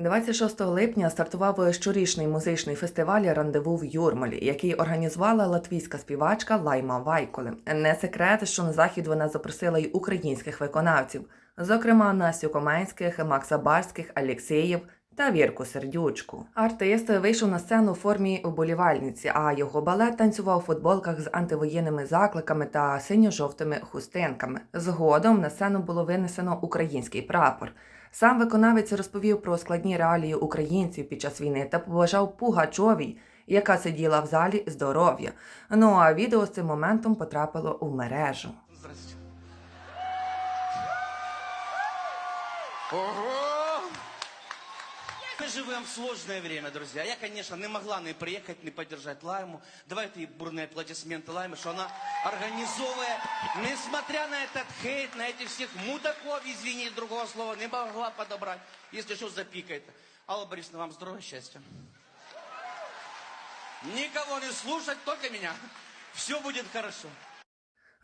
26 липня стартував щорічний музичний фестиваль Рандеву в Юрмалі, який організувала латвійська співачка Лайма Вайколе. Не секрет, що на захід вона запросила й українських виконавців, зокрема Настю Коменських, Макса Барських, Алєксєєв та Вірку Сердючку. Артист вийшов на сцену у формі уболівальниці, а його балет танцював у футболках з антивоєнними закликами та синьо-жовтими хустинками. Згодом на сцену було винесено український прапор. Сам виконавець розповів про складні реалії українців під час війни та побажав Пугачовій, яка сиділа в залі здоров'я. Ну а відео з цим моментом потрапило у мережу. Здрасте. Ого! Мы живем в сложное время, друзья. Я, конечно, не могла не приехать, не поддержать Лайму. Давайте бурные аплодисменты Лайме, что она организовывая, несмотря на этот хейт, на этих всех мудаков, извини, другого слова не могла подобрать. Если что, запикает. Алла Борисовна, вам здоровья, счастья. Никого не слушать, только меня. Все будет хорошо.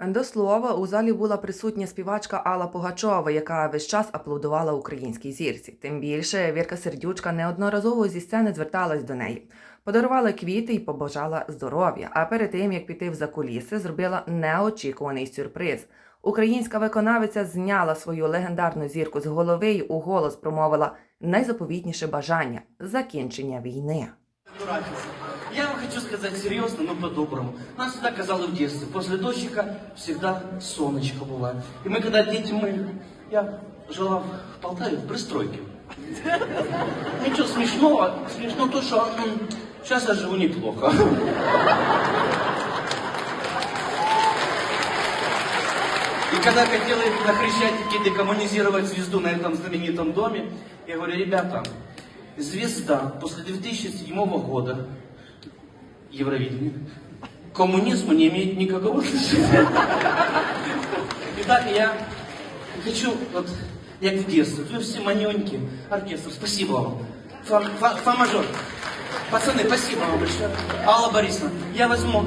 До слова, у залі була присутня співачка Алла Пугачова, яка весь час аплодувала українській зірці. Тим більше Вірка Сердючка неодноразово зі сцени зверталась до неї, подарувала квіти і побажала здоров'я. А перед тим як піти в закуліси, зробила неочікуваний сюрприз. Українська виконавиця зняла свою легендарну зірку з голови й у голос промовила найзаповітніше бажання закінчення війни. Я вам хочу сказать серьезно, но по-доброму. Нас всегда казалось в детстве, после дождика всегда солнышко бывает. И мы когда дети мы, я жила в Полтаве в пристройке. Ничего смешного, смешно то, что сейчас я живу неплохо. И когда хотели на Хрещатике декоммунизировать звезду на этом знаменитом доме, я говорю, ребята, звезда после 2007 года Евровидения к коммунизму не имеет никакого отношения. Итак, я хочу, вот, як в детстве, вы все маненьки, оркестр, спасибо вам. Фа, фа- фа-мажор. Пацаны, спасибо вам большое. Алла Борисовна, я возьму,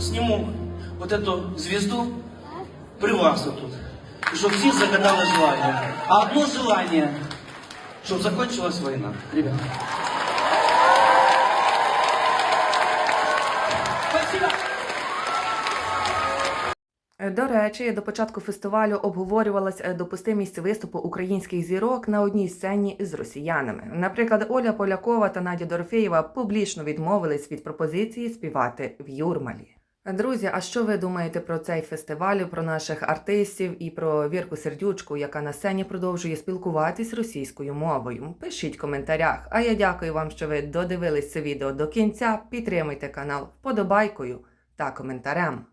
сниму вот эту звезду при вас вот тут, чтобы все загадали желание. А одно желание, чтобы закончилась война. Ребята. До речі, до початку фестивалю обговорювалась е, допустимість виступу українських зірок на одній сцені з росіянами. Наприклад, Оля Полякова та Надя Дорофєєва публічно відмовились від пропозиції співати в Юрмалі. Друзі, а що ви думаєте про цей фестиваль, про наших артистів і про Вірку Сердючку, яка на сцені продовжує спілкуватись російською мовою? Пишіть в коментарях. А я дякую вам, що ви додивились це відео до кінця. Підтримуйте канал вподобайкою та коментарем.